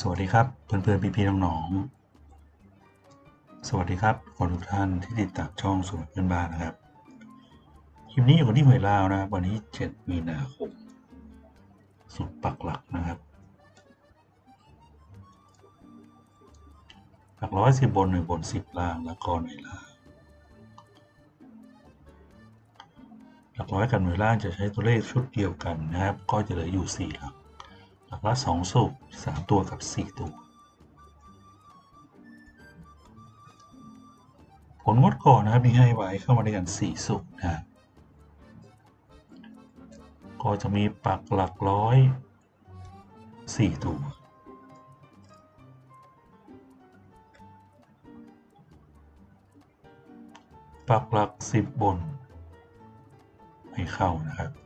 สวัสดีครับเพื่อนๆพี่ๆน้องๆสวัสดีครับคนทุกท่านที่ติดตามช่องสูตรเพื่อนบ้านนะครับคลิปนี้อยู่กันที่หวยลาวนะครับ วันนี้7มีนาคมสุดปักหลักนะครับหลักร้อยสิบบนหนึ่งบนสิบล่างแล้วก็หน่วยล่างหลักร้อยกับหน่วยล่างจะใช้ตัวเลขชุดเดียวกันนะครับ ก็จะเหลืออยู่สี่หลัก หลักละสองสุกสามตัวกับสี่ตัว ผลงดก่อนนะครับที่ให้ไว้เข้ามาด้วยกันสี่สุกนะก็จะมีปักหลักร้อยสี่ตัวปักหลักสิบบนไม่เข้านะครับ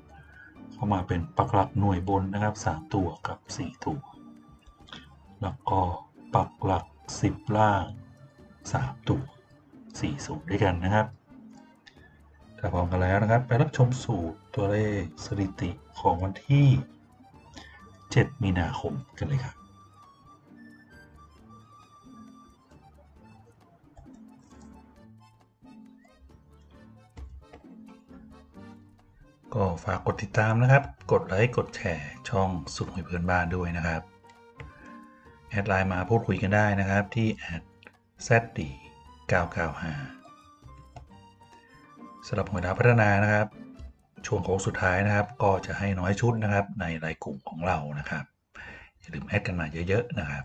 เข้ามาเป็นปักหลักหน่วยบนนะครับ 3 ตัวกับ 4 ตัว แล้วก็ปักหลัก 10 ล่าง 3 ตัว4สูตรด้วยกันนะครับถ้าพร้อมกันแล้วนะครับ ไปรับชมสูตรตัวเลขสถิติของวันที่ 7 มีนาคมกันเลยครับ ก็ฝากกดติดตามนะครับ กดไลค์ กดแชร์ ช่องสุดหวยเพื่อนบ้านด้วยนะครับ แอดไลน์มาพูดคุยกันได้นะครับที่แอด zd 995สำหรับหวยดาวพัฒนานะครับ ช่วงโค้งสุดท้ายนะครับ ก็จะให้น้อยชุดนะครับในรายกลุ่มของเรานะครับ อย่าลืมแอดกันมาเยอะๆนะครับ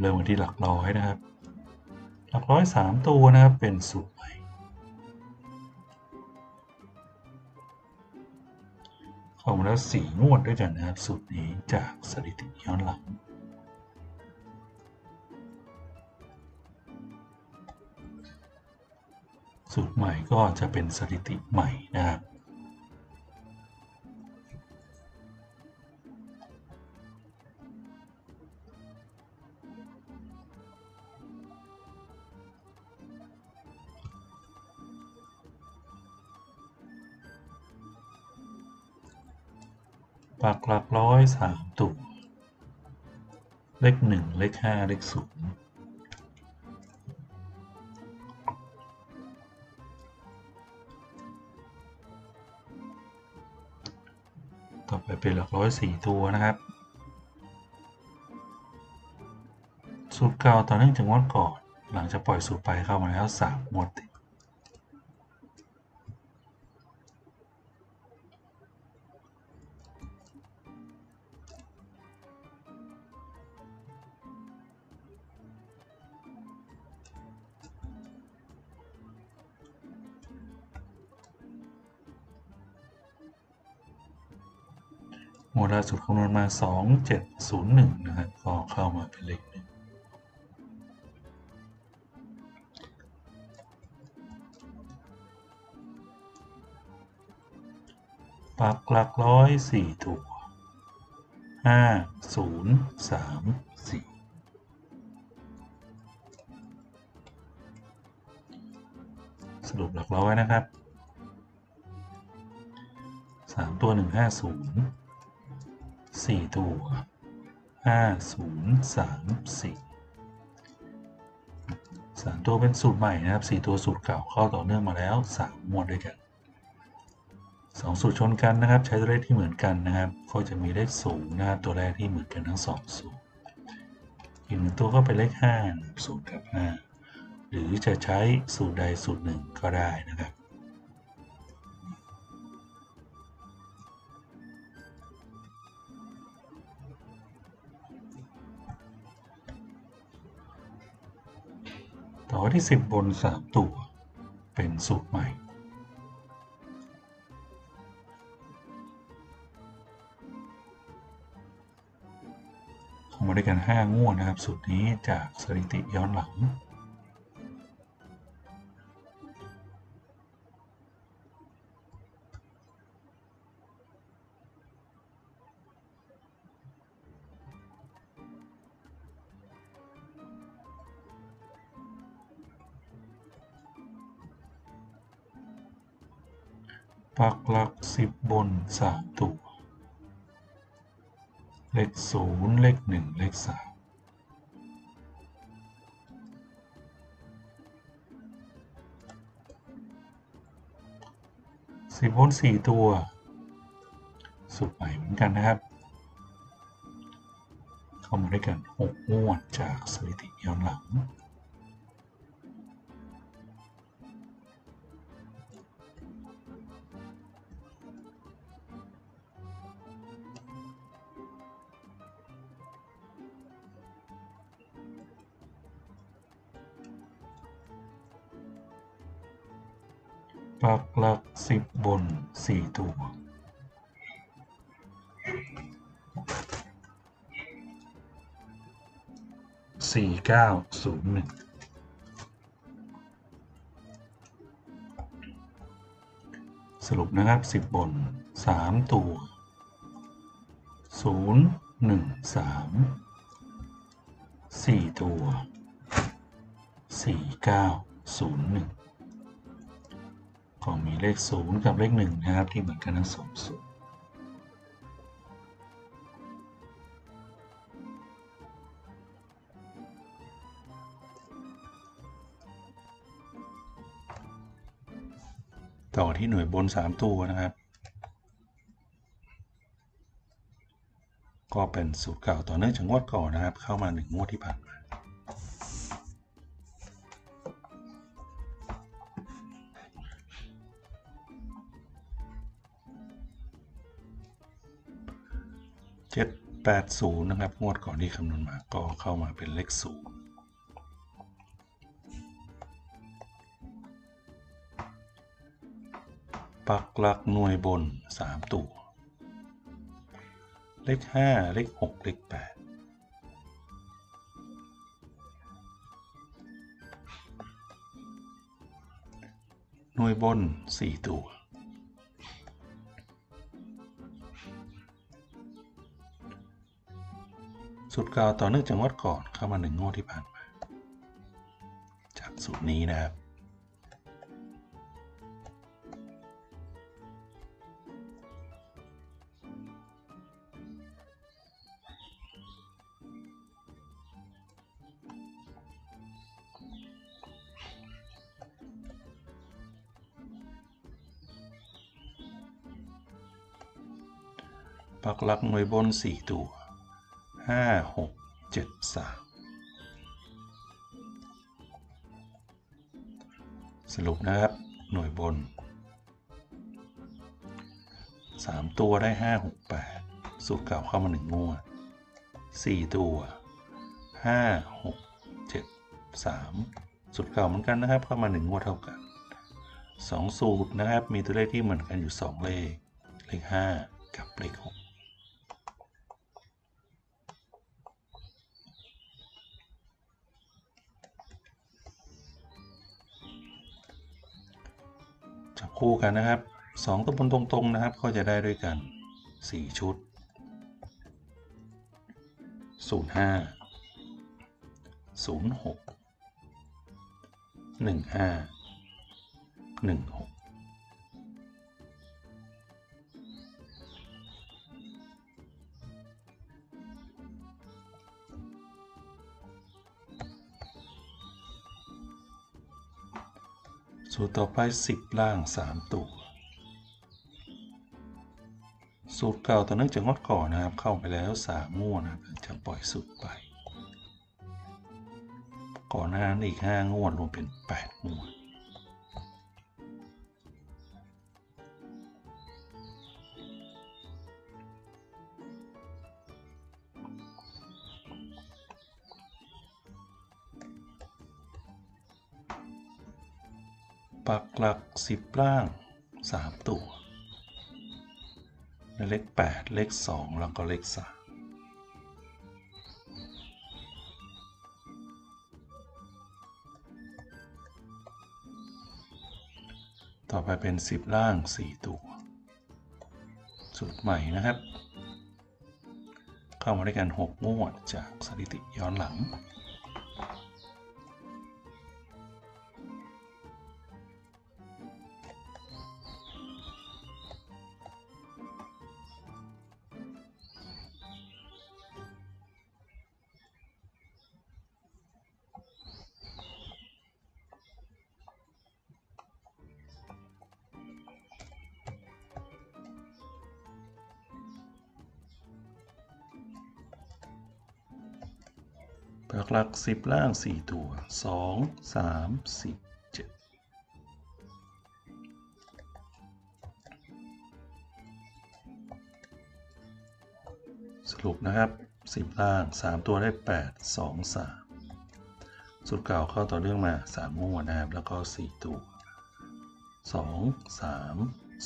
เริ่มกันที่หลักร้อยนะครับ หลักร้อยสามตัวนะครับเป็นสูตรใหม่ข้ามาแล้วสี่งวดด้วยกันนะครับสูตรนี้จากสถิติย้อนหลังสูตรใหม่ก็จะเป็นสถิติใหม่นะครับ สามตัวเลขหนึ่งเลขห้าเลขศูนย์ต่อไปเป็นหลักร้อยสี่ตัวนะครับสูตรเก่าต่อเนื่องจากงวดก่อน หลังจากปล่อยสูตรไปเข้ามาแล้วสามงวดติด โมดล่าสุดคำนวณมา 2701 นะครับก็เข้ามาเป็นเลขหนึ่งปักหลักร้อยสี่ตัวห้าศูนย์สามสี่สรุปหลักร้อยนะครับสามตัวหนึ่งห้าศูนย์ สี่ตัวห้าศูนย์สามสี่สามตัวเป็นสูตรใหม่นะครับสี่ตัวสูตรเก่าเข้าต่อเนื่องมาแล้วสามมวดด้วยกันสองสูตรชนกันนะครับ ใช้ตัวเลขที่เหมือนกันนะครับ ก็จะมีเลขสูงนะครับตัวแรกที่เหมือนกันทั้งสองสูตรอีกหนึ่งตัวก็เป็นเลขห้าสูตรกับห้าหรือจะใช้สูตรใดสูตรหนึ่งก็ได้นะครับ ต่อที่ 10 บน 3 ตัว เป็นสูตรใหม่ข้ามาด้วยกัน 5 งวดนะครับ สูตรนี้จากสถิติย้อนหลัง ปักหลักสิบบนสามตัว เลขศูนย์เลขหนึ่งเลขสามสิบบนสี่ตัว สุดใหม่เหมือนกันนะครับ เข้ามาด้วยกันหกงวดจากสถิติย้อนหลัง ปักหลักสิบบนสี่ตัว สี่เก้าศูนย์หนึ่งสรุปนะครับสิบบนสามตัวศูนย์หนึ่งสามสี่ตัวสี่เก้าศูนย์หนึ่ง ก็มีเลข 0 กับเลข 1 นะครับ ที่เหมือนกันทั้งสองสูตรต่อที่หน่วยบน 3 ตัวนะครับ ก็เป็นสูตรเก่าต่อเนื่องจากงวดก่อนนะครับ เข้ามา 1 งวดที่ผ่านมา เจ็ดแปดศูนย์นะครับ งวดก่อนที่คำนวณมาก็เข้ามาเป็นเลขศูนย์ปักหลักหน่วยบนสามตัว เลขห้าเลขหกเลขแปดหน่วยบนสี่ตัว สูตรเก่าต่อเนื่องจากงวดก่อนเข้ามาหนึ่งงวดที่ผ่านมา จากสูตรนี้นะครับ ปักหลักหน่วยบน 4 ตัว 5 6 7 3สรุปนะครับ หน่วยบน 3 ตัวได้ 5 6 8 สูตรเก่าเข้ามา 1 งวด 4 ตัว 5 6 7 3 สูตรเก่าเหมือนกันนะครับ เข้ามา 1 งวดเท่ากัน 2 สูตรนะครับ มีตัวเลขที่เหมือนกันอยู่ 2 เลข เลข 5 กับเลข 6 คู่กันนะครับ2ตัวบนตรงๆนะครับก็จะได้ด้วยกัน 4 ชุด 05 06 15 16 สูตรต่อไป 10 ล่าง 3 ตัว สูตรเก่าต่อเนื่องจากงดก่อนนะครับ เข้าไปแล้ว3งวดนะจะปล่อยสูตรไป ก่อนหน้านั้นอีก 5 งวดรวมเป็น 8 งวด ปักหลักสิบล่างสามตัว เลขแปดเลขสองแล้วก็เลขสามต่อไปเป็นสิบล่างสี่ตัว สูตรใหม่นะครับ เข้ามาด้วยกันหกงวดจากสถิติย้อนหลัง ปักหลักสิบล่างสี่ตัวสองสามสี่เจ็ดสรุปนะครับสิบล่างสามตัวได้แปดสองสามสุดเก่าเข้าต่อเนื่องมาสามงวดนะครับ แล้วก็สี่ตัวสองสาม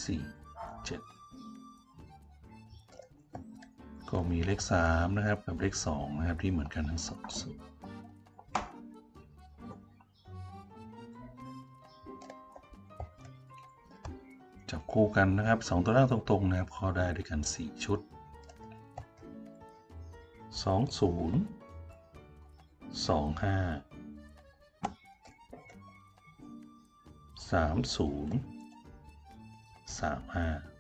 สี่เจ็ด ก็มีเลข 3 นะครับ กับเลข 2 นะครับ ที่เหมือนกันทั้งสองสูตรจับคู่กันนะครับ 2 ตัวล่างตรงๆนะครับข้อได้ด้วยกัน 4 ชุด 2 0 2 5 3 0 3 5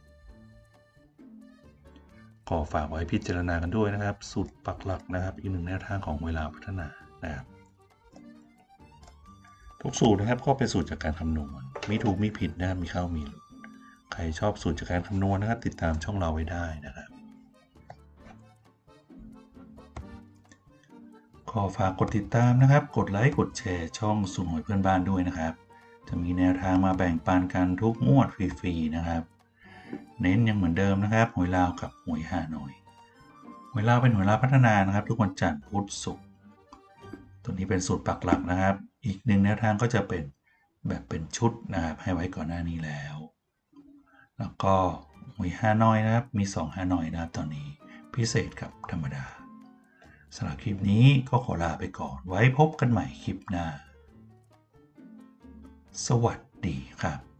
ขอฝากไว้พิจารณากันด้วยนะครับสูตรปักหลักนะครับอีกหนึ่งแนวทางของเวลาพัฒนานะครับทุกสูตรนะครับก็เป็นสูตรจากการคำนวณมีถูกมีผิดนะครับมีเข้ามีหลุดใครชอบสูตรจากการคำนวณนะครับ ติดตามช่องเราไว้ได้นะครับ ขอฝากกดติดตามนะครับ กดไลค์กดแชร์ช่องสุ่มหวยเพื่อนบ้านด้วยนะครับ จะมีแนวทางมาแบ่งปันกันทุกงวดฟรีๆนะครับ เน้นยังเหมือนเดิมนะครับหวยลาวกับหวยฮานอยหวยลาวเป็นหวยลาวพัฒนานะครับ ทุกวันจันทร์พุธศุกร์ตัวนี้เป็นสูตรปักหลักนะครับ อีกหนึ่งแนวทางก็จะเป็นแบบเป็นชุดนะครับให้ไว้ก่อนหน้านี้แล้ว แล้วก็หวยฮานอยนะครับมี2ฮานอยนะครับตอนนี้พิเศษกับธรรมดาสำหรับคลิปนี้ก็ขอลาไปก่อนไว้พบกันใหม่คลิปหน้า สวัสดีครับ